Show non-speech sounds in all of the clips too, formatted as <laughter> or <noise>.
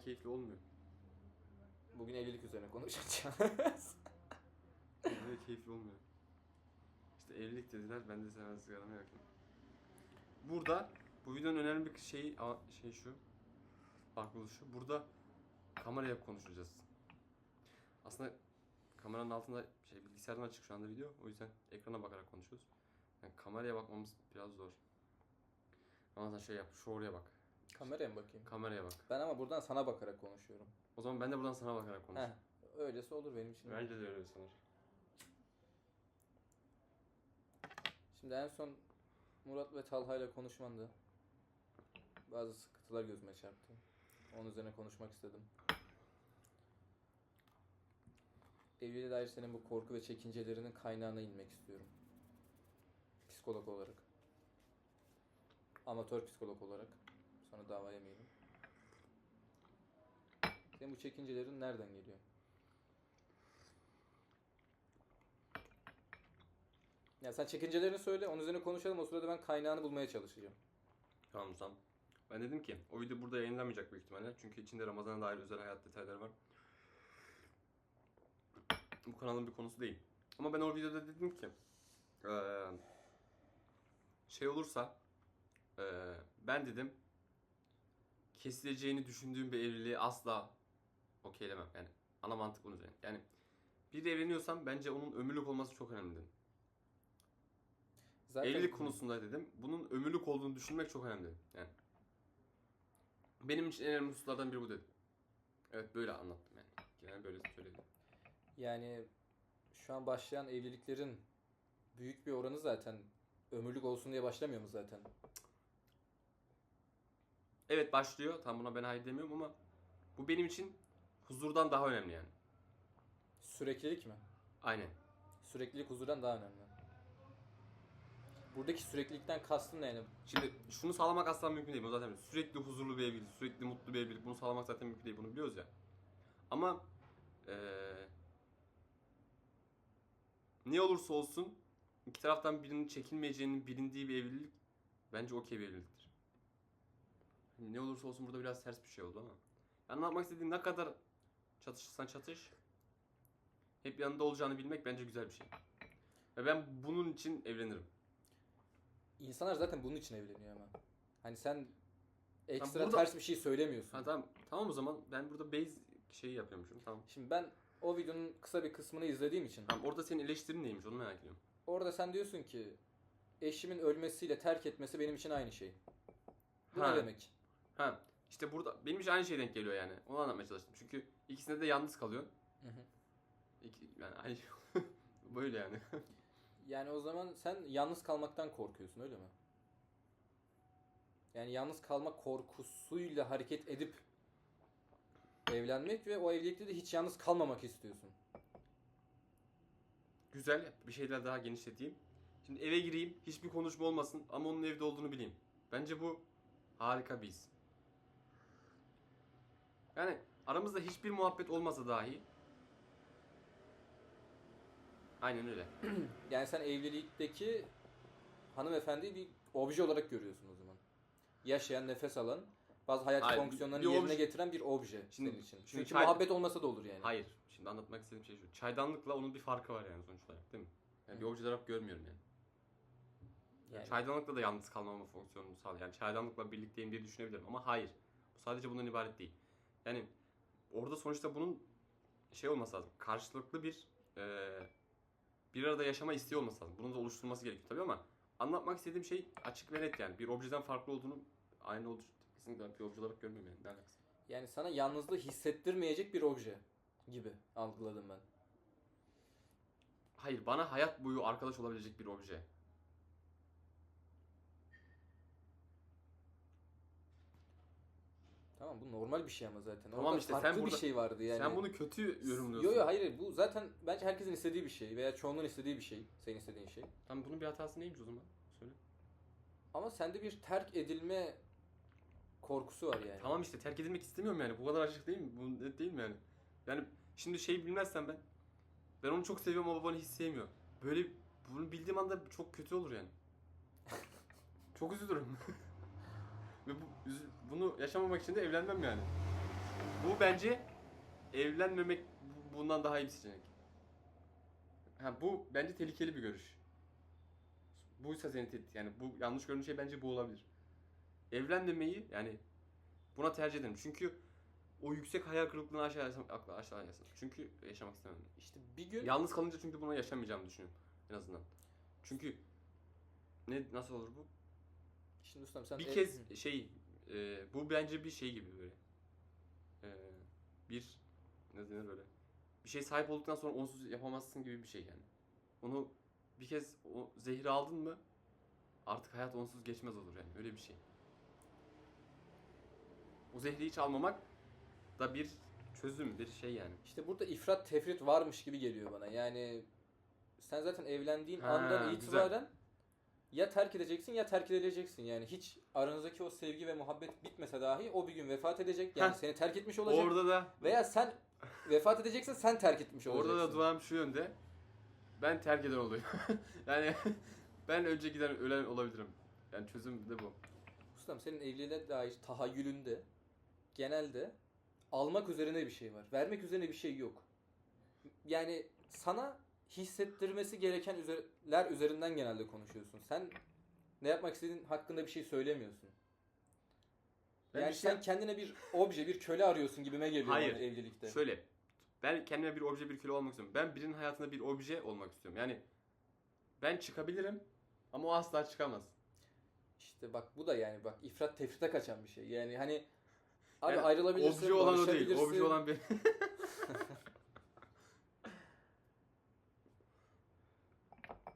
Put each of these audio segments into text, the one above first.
keyifli olmuyor. Bugün evlilik üzerine konuşacağız. Böyle keyifli olmuyor. İşte evlilik dediler ben de hemen sigaramı yaktım. Burada bu videonun önemli bir şey şey şu. Farklılığı şu. Burada kameraya konuşacağız. Aslında kameranın altında şey bilgisayardan açık şu anda video. O yüzden ekrana bakarak konuşuyoruz. Yani kameraya bakmamız biraz zor. Ama sen şey yap, şu oraya bak. Kameraya mı bakayım? Kameraya bak. Ben ama buradan sana bakarak konuşuyorum. O zaman ben de buradan sana bakarak konuşayım. Heh, öylesi olur benim için. Bence de öyle sanır. Şimdi en son Murat ve Talha ile konuşmanda bazı sıkıntılar gözüme çarptı. Onun üzerine konuşmak istedim. Evliliğe dair senin bu korku ve çekincelerinin kaynağına inmek istiyorum. Psikolog olarak. Amatör psikolog olarak. Sonra dava yemeyelim. Senin bu çekincelerin nereden geliyor? Ya sen çekincelerini söyle, onun üzerine konuşalım. O sırada ben kaynağını bulmaya çalışacağım. Tamam tamam. Ben dedim ki o video burada yayınlanmayacak büyük ihtimalle. Çünkü içinde Ramazan'a dair özel hayat detayları var. Bu kanalın bir konusu değil. Ama ben o videoda dedim ki eee, şey olursa eee, ben dedim kesileceğini düşündüğüm bir evliliği asla okeylemem. Yani ana mantık bunun üzerine. Yani bir evleniyorsam bence onun ömürlük olması çok önemli. Zaten Evlilik konusunda dedim. Bunun ömürlük olduğunu düşünmek çok önemli. Yani benim için en önemli hususlardan biri bu dedim. Evet böyle anlattım yani. Genel böyle söyledim. Yani şu an başlayan evliliklerin büyük bir oranı zaten ömürlük olsun diye başlamıyor mu zaten? Evet başlıyor. Tam buna ben hayır demiyorum ama bu benim için huzurdan daha önemli yani. Süreklilik mi? Aynen. Süreklilik huzurdan daha önemli. Buradaki süreklilikten kastın ne yani? Şimdi şunu sağlamak asla mümkün değil. Bu zaten sürekli huzurlu bir evlilik, sürekli mutlu bir evlilik. Bunu sağlamak zaten mümkün değil. Bunu biliyoruz ya. Ama eee ne olursa olsun iki taraftan birinin çekinmeyeceğinin bilindiği bir evlilik bence okey bir evliliktir. Hani ne olursa olsun burada biraz ters bir şey oldu ama. Anlatmak istediğim ne kadar çatışırsan çatış hep yanında olacağını bilmek bence güzel bir şey. Ve ben bunun için evlenirim. İnsanlar zaten bunun için evleniyor ama. Hani sen ekstra burada- ters bir şey söylemiyorsun. Ha tamam. Tamam o zaman ben burada base şeyi yapıyormuşum. Tamam. Şimdi ben o videonun kısa bir kısmını izlediğim için Tamam orada senin eleştirin neymiş onu merak ediyorum. orada sen diyorsun ki eşimin ölmesiyle terk etmesi benim için aynı şey. Bu Ha. ne demek? Ha işte burada benim için aynı şey denk geliyor yani. Onu anlatmaya çalıştım. Çünkü ikisinde de yalnız kalıyor. Hı hı. İki, yani aynı <laughs> böyle yani. Yani o zaman sen yalnız kalmaktan korkuyorsun öyle mi? Yani yalnız kalma korkusuyla hareket edip evlenmek ve o evlilikte de hiç yalnız kalmamak istiyorsun. Güzel bir şeyler daha genişleteyim. Şimdi eve gireyim hiçbir konuşma olmasın ama onun evde olduğunu bileyim. Bence bu harika bir his. Yani aramızda hiçbir muhabbet olmasa dahi Aynen öyle. <clears throat> Yani sen evlilikteki hanımefendiyi bir obje olarak görüyorsun o zaman. Yaşayan, nefes alan, bazı hayat Hayır, fonksiyonlarını bir yerine obje- getiren bir obje Şimdi- senin için. şimdi Çünkü çay- muhabbet olmasa da olur yani. Hayır. Şimdi anlatmak istediğim şey şu. Çaydanlıkla onun bir farkı var yani sonuç olarak değil mi? Yani bir obje olarak görmüyorum yani. Yani- Çaydanlıkla da yalnız kalmama fonksiyonunu sağlıyor. Yani çaydanlıkla birlikteyim diye düşünebilirim ama hayır. Bu sadece bundan ibaret değil. Yani orada sonuçta bunun şey olması lazım. Karşılıklı bir eee, bir arada yaşama isteği olması lazım. Bunun da oluşturulması gerekiyor tabii ama anlatmak istediğim şey açık ve net yani. Bir objeden farklı olduğunu aynı olduğu kesinlikle ben bir obje olarak görmüyorum yani. Ne alakası? Yani sana yalnızlığı hissettirmeyecek bir obje gibi algıladım ben. Hayır bana hayat boyu arkadaş olabilecek bir obje. Tamam bu normal bir şey ama zaten. Tamam Orada işte, farklı sen bir burada- şey vardı yani. Sen bunu kötü yorumluyorsun. Yo yo hayır bu zaten bence herkesin istediği bir şey veya çoğunluğun istediği bir şey. Senin istediğin şey. Tamam bunun bir hatası neymiş o zaman? Söyle. Ama sende bir terk edilme korkusu var yani. Tamam işte terk edilmek istemiyorum yani. Bu kadar açık değil mi? Bu net değil mi yani? Yani şimdi şey bilmezsem ben. Ben onu çok seviyorum ama bana hiç sevmiyor. Böyle bunu bildiğim anda çok kötü olur yani. <laughs> çok üzülürüm. Ve bu, bunu yaşamamak için de evlenmem yani. Bu bence evlenmemek bu- bundan daha iyi bir seçenek. Ha bu bence tehlikeli bir görüş. Buysa seni tehdit yani bu yanlış gördüğün şey bence bu olabilir. Evlenmemeyi yani buna tercih ederim. Çünkü o yüksek hayal kırıklığını aşağı yaşam, aşağı yaşam. Çünkü yaşamak istemem. İşte bir gün Yalnız kalınca çünkü bunu yaşamayacağımı düşünüyorum en azından. Çünkü ne nasıl olur bu? Şimdi ustam sen bir ev- kez şey e, bu bence bir şey gibi böyle. E, bir ne denir böyle? Bir şey sahip olduktan sonra onsuz yapamazsın gibi bir şey yani. Onu bir kez o zehri aldın mı artık hayat onsuz geçmez olur yani öyle bir şey. O zehri hiç almamak da bir çözüm bir şey yani. İşte burada ifrat tefrit varmış gibi geliyor bana. Yani sen zaten evlendiğin Ha, andan güzel. Ya terk edeceksin ya terk edileceksin. Yani hiç aranızdaki o sevgi ve muhabbet bitmese dahi o bir gün vefat edecek. Yani Heh. seni terk etmiş olacak. Orada da Veya sen vefat edeceksin sen terk etmiş olacaksın. Orada da duam şu yönde. Ben terk eden olayım. <laughs> yani <laughs> ben önce giden ölen olabilirim. Yani çözüm de bu. Ustam senin evliliğe dair tahayyülünde genelde almak üzerine bir şey var. Vermek üzerine bir şey yok. Yani sana hissettirmesi gereken üzerler üzerinden genelde konuşuyorsun. Sen ne yapmak istediğin hakkında bir şey söylemiyorsun. Ben yani şey- sen kendine bir obje, bir köle arıyorsun gibime geliyor Hayır. evlilikte. Şöyle. Ben kendime bir obje bir kilo olmak istiyorum. Ben birinin hayatında bir obje olmak istiyorum. Yani ben çıkabilirim ama o asla çıkamaz. İşte bak bu da yani bak ifrat tefrite kaçan bir şey. Yani hani abi Yani ayrılabilirsin, Obje olan o değil. Obje olan ben. <laughs>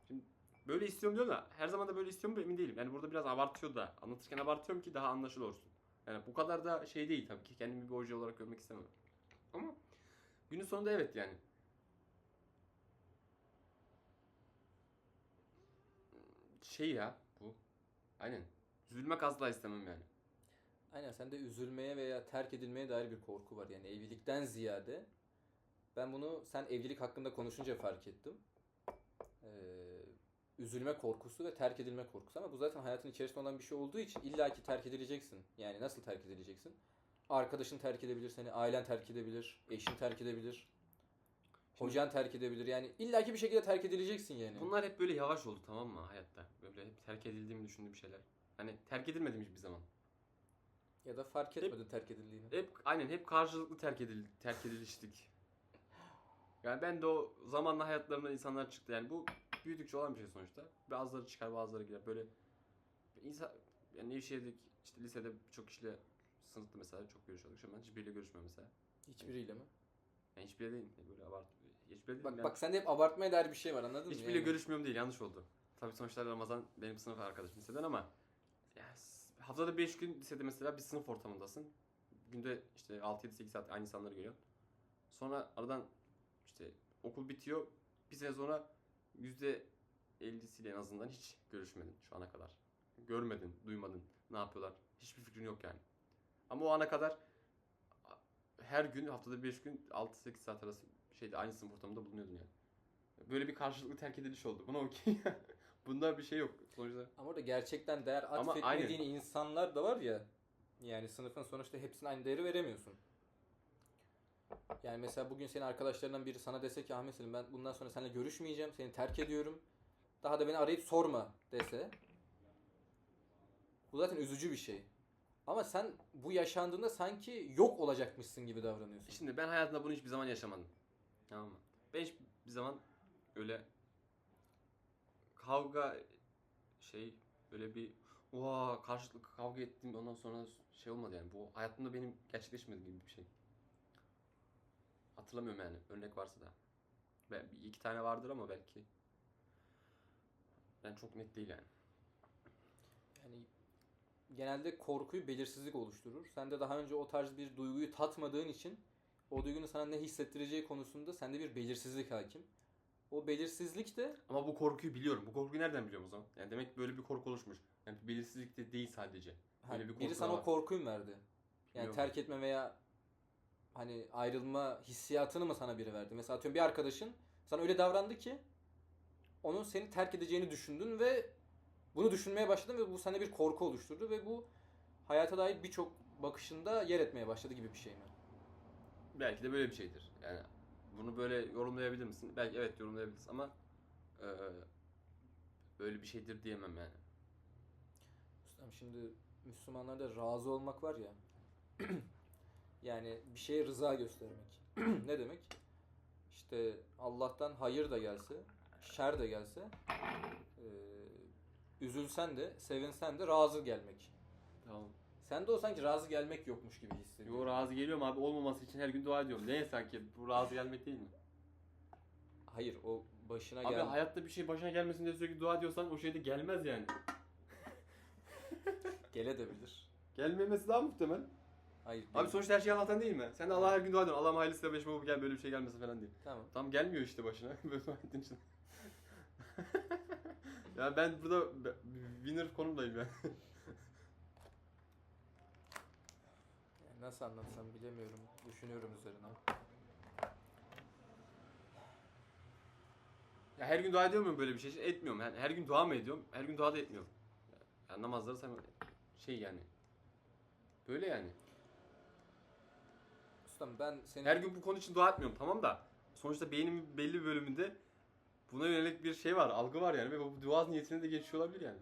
Şimdi böyle istiyorum diyor da her zaman da böyle istiyorum emin değilim. Yani burada biraz abartıyor da anlatırken abartıyorum ki daha anlaşılır olsun. Yani bu kadar da şey değil tabii ki kendimi bir obje olarak görmek istemem. Ama günün sonunda evet yani. Şey ya bu. Aynen. Üzülmek asla istemem yani. Aynen sende üzülmeye veya terk edilmeye dair bir korku var. Yani evlilikten ziyade ben bunu sen evlilik hakkında konuşunca fark ettim. Ee, üzülme korkusu ve terk edilme korkusu ama bu zaten hayatın içerisinde olan bir şey olduğu için illaki terk edileceksin. Yani nasıl terk edileceksin? Arkadaşın terk edebilir seni, ailen terk edebilir, eşin terk edebilir. Şimdi- Hocan terk edebilir. Yani illaki bir şekilde terk edileceksin yani. Bunlar hep böyle yavaş oldu tamam mı hayatta? Böyle hep terk edildiğimi düşündüğüm şeyler. Hani terk edilmedim hiçbir zaman. Ya da fark etmedin terk edildiğini. Hep aynen hep karşılıklı terk edil terk ediliştik. Yani ben de o zamanla hayatlarımdan insanlar çıktı. Yani bu büyüdükçe olan bir şey sonuçta. Bazıları çıkar bazıları gider. Böyle insan yani Nevşehir'deki işte lisede çok kişiyle sınıfta mesela çok görüşüyorduk. Şimdi ben hiçbiriyle görüşmüyorum mesela. Hiçbiriyle mi? Yani hiçbiriyle değil. Böyle abart hiçbiriyle değil. Bak yani. bak sende hep abartmaya dair bir şey var anladın mı? Hiçbiriyle Yani? görüşmüyorum değil yanlış oldu. Tabii sonuçta Ramazan benim sınıf arkadaşım liseden ama ya, haftada 5 gün lisede mesela bir sınıf ortamındasın. Günde işte 6-7-8 saat aynı insanları görüyorsun. Sonra aradan işte okul bitiyor. Bir sene sonra %50'siyle en azından hiç görüşmedin şu ana kadar. Görmedin, duymadın ne yapıyorlar. Hiçbir fikrin yok yani. Ama o ana kadar her gün haftada 5 gün 6-8 saat arası şeyde aynı sınıf ortamında bulunuyordun yani. Böyle bir karşılıklı terk ediliş oldu. Buna okey. <laughs> Bunda bir şey yok sonuçta. Ama orada gerçekten değer atfetmediğin insanlar da var ya. Yani sınıfın sonuçta hepsine aynı değeri veremiyorsun. Yani mesela bugün senin arkadaşlarından biri sana dese ki Ahmet Selim ben bundan sonra seninle görüşmeyeceğim. Seni terk ediyorum. Daha da beni arayıp sorma dese. Bu zaten üzücü bir şey. Ama sen bu yaşandığında sanki yok olacakmışsın gibi davranıyorsun. Şimdi ben hayatımda bunu hiçbir zaman yaşamadım. Tamam mı? Ben hiçbir zaman öyle kavga şey böyle bir oha karşılıklı kavga ettim ondan sonra şey olmadı yani. Bu hayatımda benim gerçekleşmedi gibi bir şey. Hatırlamıyorum yani. Örnek varsa da. Ben, bir iki tane vardır ama belki. Ben çok net değil yani. Yani genelde korkuyu belirsizlik oluşturur. Sen de daha önce o tarz bir duyguyu tatmadığın için o duygunun sana ne hissettireceği konusunda sende bir belirsizlik hakim. O belirsizlik de Ama bu korkuyu biliyorum. Bu korkuyu nereden biliyorum o zaman? Yani demek böyle bir korku oluşmuş. Yani belirsizlik de değil sadece. ha, Böyle bir biri korku sana da o korkuyu verdi? Yani Bilmiyorum. terk etme veya hani ayrılma hissiyatını mı sana biri verdi? Mesela atıyorum bir arkadaşın sana öyle davrandı ki onun seni terk edeceğini düşündün ve bunu düşünmeye başladın ve bu sende bir korku oluşturdu ve bu hayata dair birçok bakışında yer etmeye başladı gibi bir şey mi? belki de böyle bir şeydir. Yani bunu böyle yorumlayabilir misin? Belki evet yorumlayabiliriz ama eee, böyle bir şeydir diyemem yani. Ustam şimdi Müslümanlarda razı olmak var ya. <clears throat> yani bir şeye rıza göstermek. <clears throat> ne demek? İşte Allah'tan hayır da gelse, şer de gelse, eee, üzülsen de, sevinsen de razı gelmek. Tamam. Sen de o sanki razı gelmek yokmuş gibi hissediyorsun. Yo razı geliyorum abi olmaması için her gün dua ediyorum. Ne sanki bu razı gelmek değil mi? Hayır o başına Abi gel. hayatta bir şey başına gelmesin diye sürekli dua ediyorsan o şey de gelmez yani. <laughs> Gelebilir. Gelmemesi daha muhtemel. Hayır. Abi değil. sonuçta her şey Allah'tan değil mi? Sen de Allah'a her gün dua ediyorsun. Allah'ım hayırlısıyla başıma bu gel böyle bir şey gelmesin falan diye. Tamam. Tam gelmiyor işte başına. <laughs> Böyle dua ettiğin için. <laughs> ya ben burada winner konumdayım ya. <laughs> Yani nasıl anlatsam bilemiyorum. Düşünüyorum üzerine. ya her gün dua ediyor muyum böyle bir şey için? Etmiyorum. Yani her gün dua mı ediyorum? Her gün dua da etmiyorum. Yani namazları sen şey yani. Böyle yani. Ustam ben senin Her gün bu konu için dua etmiyorum tamam da sonuçta beynimin belli bir bölümünde buna yönelik bir şey var, algı var yani ve bu dua niyetine de geçiyor olabilir yani.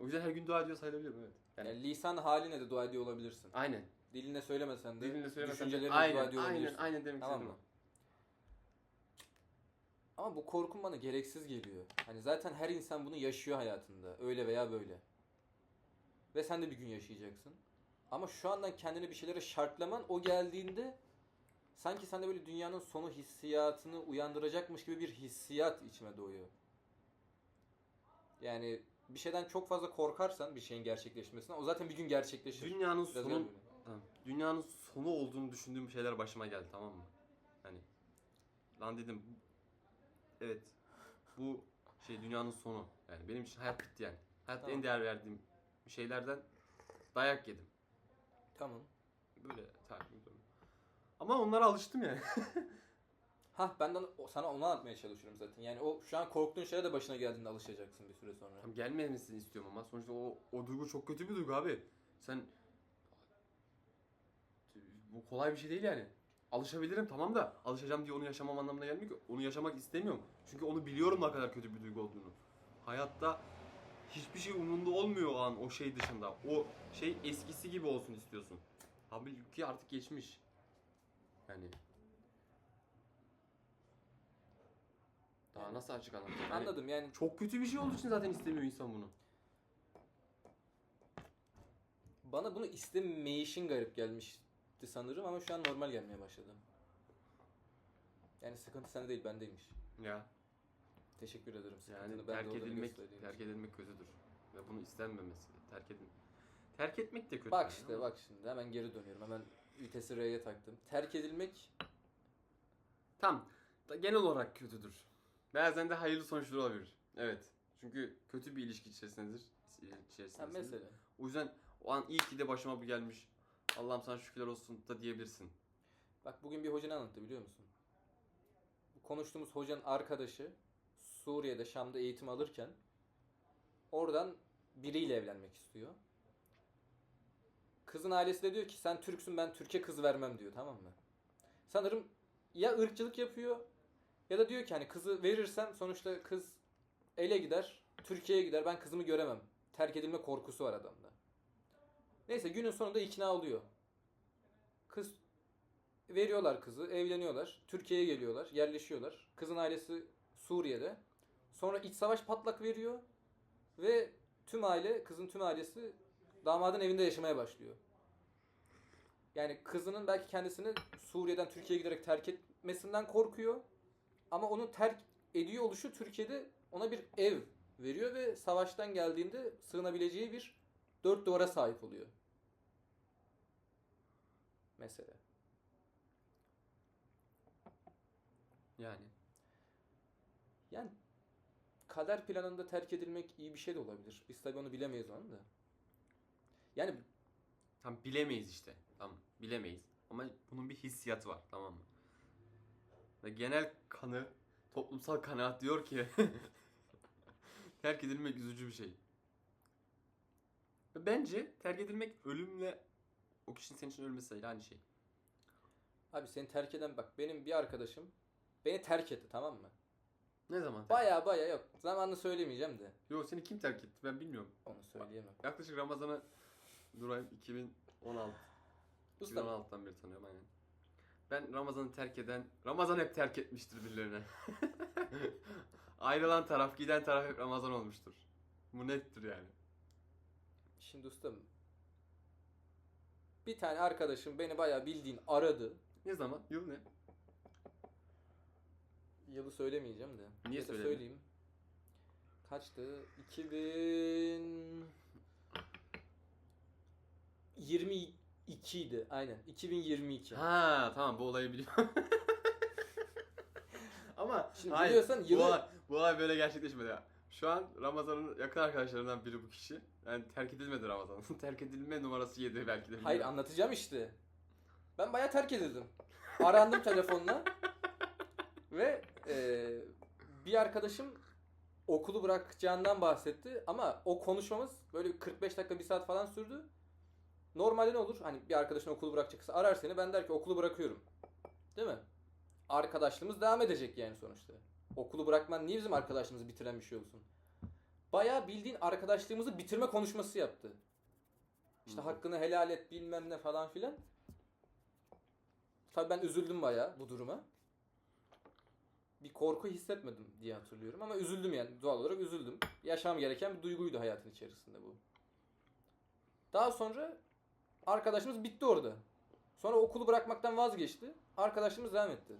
O yüzden her gün dua ediyor sayılabilirim evet. Yani, yani lisan haline de dua ediyor olabilirsin. aynen. Dilinle söylemesen de Dilinle söylemesen de düşüncelerinle dua aynen, ediyor aynen, olabilirsin. aynen demek Tamam mı? Ama bu korkun bana gereksiz geliyor. Hani zaten her insan bunu yaşıyor hayatında. Öyle veya böyle. Ve sen de bir gün yaşayacaksın. Ama şu andan kendini bir şeylere şartlaman o geldiğinde sanki sende böyle dünyanın sonu hissiyatını uyandıracakmış gibi bir hissiyat içime doğuyor. Yani bir şeyden çok fazla korkarsan bir şeyin gerçekleşmesine o zaten bir gün gerçekleşir. Dünyanın Biraz sonu tamam. Dünyanın sonu olduğunu düşündüğüm şeyler başıma geldi tamam mı? Hani lan dedim evet bu şey dünyanın sonu. Yani benim için hayat bitti yani. Hayatta Tamam. en değer verdiğim şeylerden dayak yedim. Tamam. Böyle takip ediyorum. Ama onlara alıştım yani. <laughs> Ha ben de o- sana onu anlatmaya çalışıyorum zaten. Yani o şu an korktuğun şeye de başına geldiğinde alışacaksın bir süre sonra. Tam gelmemesini istiyorum ama sonuçta o, o duygu çok kötü bir duygu abi. Sen bu kolay bir şey değil yani. Alışabilirim tamam da alışacağım diye onu yaşamam anlamına gelmiyor ki. Onu yaşamak istemiyorum. Çünkü onu biliyorum ne kadar kötü bir duygu olduğunu. Hayatta hiçbir şey umurunda olmuyor o an o şey dışında. O şey eskisi gibi olsun istiyorsun. Halbuki artık geçmiş. Yani daha nasıl açık? Yani Anladım yani Çok kötü bir şey olduğu için zaten istemiyor insan bunu. bana bunu istemeyişin garip gelmişti sanırım ama şu an normal gelmeye başladı. Yani sıkıntı sende değil bendeymiş. Ya. Teşekkür ederim sıkıntını Yani ben terk de edilmek terk edilmek kötüdür. Ve bunu istenmemesi. Terk edin. Terk etmek de kötü. Bak yani işte ama- bak şimdi hemen geri dönüyorum. Hemen vitesi R'ye taktım. Terk edilmek Tam. Genel olarak kötüdür. Bazen de hayırlı sonuçları olabilir. Evet. Çünkü kötü bir ilişki içerisindedir. içerisindesin. mesela. O yüzden o an iyi ki de başıma bu gelmiş. Allah'ım sana şükürler olsun da diyebilirsin. Bak bugün bir hoca ne anlattı biliyor musun? Konuştuğumuz hocanın arkadaşı Suriye'de Şam'da eğitim alırken oradan biriyle evlenmek istiyor. Kızın ailesi de diyor ki sen Türksün ben Türkiye kız vermem diyor tamam mı? Sanırım ya ırkçılık yapıyor ya da diyor ki hani kızı verirsem sonuçta kız ele gider Türkiye'ye gider ben kızımı göremem. Terk edilme korkusu var adamda. Neyse günün sonunda ikna oluyor. Kız veriyorlar kızı, evleniyorlar. Türkiye'ye geliyorlar, yerleşiyorlar. Kızın ailesi Suriye'de. Sonra iç savaş patlak veriyor ve tüm aile, kızın tüm ailesi damadın evinde yaşamaya başlıyor. Yani kızının belki kendisini Suriye'den Türkiye'ye giderek terk etmesinden korkuyor. Ama onun terk ediyor oluşu Türkiye'de ona bir ev veriyor ve savaştan geldiğinde sığınabileceği bir dört duvara sahip oluyor. Mesela. Yani. Yani kader planında terk edilmek iyi bir şey de olabilir. Biz tabii onu bilemeyiz onu da. Yani Tam bilemeyiz işte. Tamam. Bilemeyiz. Ama bunun bir hissiyatı var. Tamam mı? Ve genel kanı, toplumsal kanaat diyor ki <laughs> terk edilmek üzücü bir şey. Ve bence terk edilmek ölümle o kişinin senin için ölmesiyle aynı şey. Abi seni terk eden bak benim bir arkadaşım beni terk etti tamam mı? Ne zaman? Baya baya yok. Zamanını söylemeyeceğim de. Yo seni kim terk etti ben bilmiyorum. Onu söyleyemem. Yaklaşık Ramazan'a durayım 2016. Usta 2016'dan beri tanıyorum aynen. Ben Ramazan'ı terk eden, Ramazan hep terk etmiştir birilerine. <laughs> Ayrılan taraf, giden taraf hep Ramazan olmuştur. Bu nettir yani. şimdi ustam bir tane arkadaşım beni bayağı bildiğin aradı. Ne zaman? Yıl ne? Yılı söylemeyeceğim de. Niye Ya söyleyeyim. Kaçtı? 2000 22 idi. Aynen. 2022. Ha tamam bu olayı biliyorum. <laughs> Ama Şimdi hayır, biliyorsan bu, yılı- olay, bu olay böyle gerçekleşmedi ya. Şu an Ramazan'ın yakın arkadaşlarından biri bu kişi. Yani terk edilmedi Ramazan. <laughs> terk edilme numarası yedi belki de. Hayır anlatacağım işte. Ben bayağı terk edildim. Arandım telefonla. <laughs> Ve e, bir arkadaşım okulu bırakacağından bahsetti. Ama o konuşmamız böyle bir 45 dakika bir saat falan sürdü. Normalde ne olur? Hani bir arkadaşın okulu bırakacaksa arar seni. Ben der ki okulu bırakıyorum. Değil mi? Arkadaşlığımız devam edecek yani sonuçta. Okulu bırakman niye bizim arkadaşlığımızı bitiren bir şey olsun? Bayağı bildiğin arkadaşlığımızı bitirme konuşması yaptı. İşte hakkını helal et bilmem ne falan filan. Tabii ben üzüldüm bayağı bu duruma. Bir korku hissetmedim diye hatırlıyorum ama üzüldüm yani doğal olarak üzüldüm. Yaşam gereken bir duyguydu hayatın içerisinde bu. Daha sonra arkadaşımız bitti orada. Sonra okulu bırakmaktan vazgeçti. Arkadaşımız devam etti.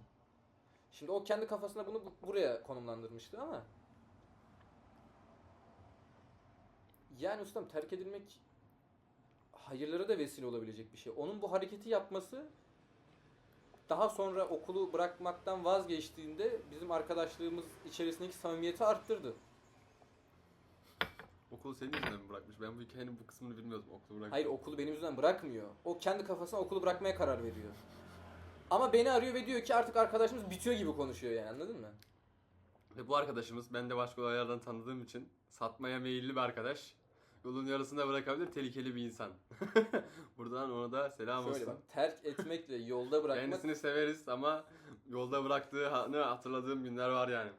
Şimdi o kendi kafasında bunu bu- buraya konumlandırmıştı ama yani ustam terk edilmek hayırlara da vesile olabilecek bir şey. Onun bu hareketi yapması daha sonra okulu bırakmaktan vazgeçtiğinde bizim arkadaşlığımız içerisindeki samimiyeti arttırdı. Okulu senin yüzünden mi bırakmış? Ben bu hikayenin bu kısmını bilmiyordum okulu bırak. Hayır okulu benim yüzümden bırakmıyor. O kendi kafasına okulu bırakmaya karar veriyor. Ama beni arıyor ve diyor ki artık arkadaşımız bitiyor gibi konuşuyor yani anladın mı? Ve bu arkadaşımız ben de başka olaylardan tanıdığım için satmaya meyilli bir arkadaş. Yolun yarısında bırakabilir tehlikeli bir insan. <laughs> Buradan ona da selam Şöyle olsun. bak terk etmekle yolda bırakmak Kendisini severiz ama yolda bıraktığı anı hatırladığım günler var yani.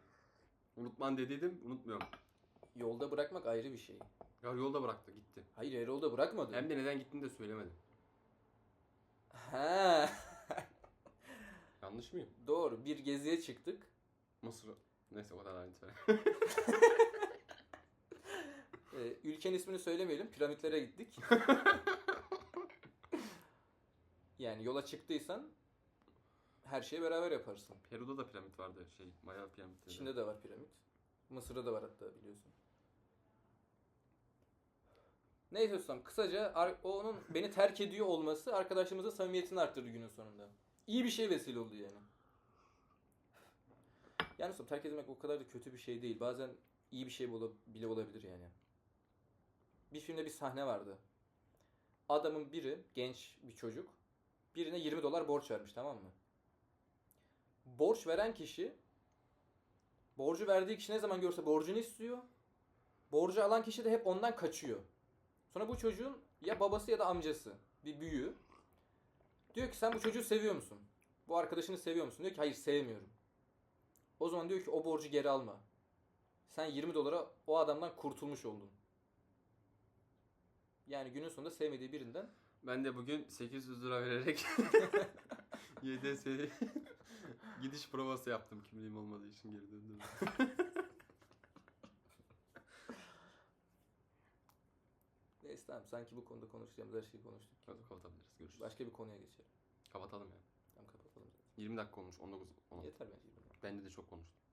Unutman dediydim, unutmuyorum. yolda bırakmak ayrı bir şey. Ya yolda bıraktı, gitti. Hayır yolda bırakmadı. Hem de neden gittiğini de söylemedi. He. <laughs> Yanlış mıyım? Doğru. Bir geziye çıktık. Mısır. Neyse o kadar ayrıntı <laughs> Ee, ülkenin ismini söylemeyelim. Piramitlere gittik. <laughs> yani yola çıktıysan her şeyi beraber yaparsın. Peru'da da piramit vardı şey, Maya piramitleri. Çin'de de var piramit. Mısır'da da var hatta biliyorsun. Neyse ustam kısaca onun beni terk ediyor olması arkadaşımızın samimiyetini arttırdı günün sonunda. İyi bir şey vesile oldu yani. Yani ustam terk edilmek o kadar da kötü bir şey değil. Bazen iyi bir şey bile olabilir yani. Bir filmde bir sahne vardı. Adamın biri genç bir çocuk birine 20 dolar borç vermiş tamam mı? Borç veren kişi Borcu verdiği kişi ne zaman görse borcunu istiyor. Borcu alan kişi de hep ondan kaçıyor. Sonra bu çocuğun ya babası ya da amcası bir büyüğü. Diyor ki sen bu çocuğu seviyor musun? Bu arkadaşını seviyor musun? Diyor ki hayır sevmiyorum. O zaman diyor ki o borcu geri alma. Sen 20 dolara o adamdan kurtulmuş oldun. Yani günün sonunda sevmediği birinden Ben de bugün 800 lira vererek <laughs> YDS gidiş provası yaptım kimliğim olmadığı için geri döndüm. <laughs> Neyse tamam sanki bu konuda konuşacağımız her şeyi konuştuk. Hadi kapatabiliriz. Görüşürüz. Başka bir konuya geçelim. Kapatalım ya. Tamam kapatalım. 20 dakika olmuş. 19 16. Yeter bence. Bende de çok konuştum.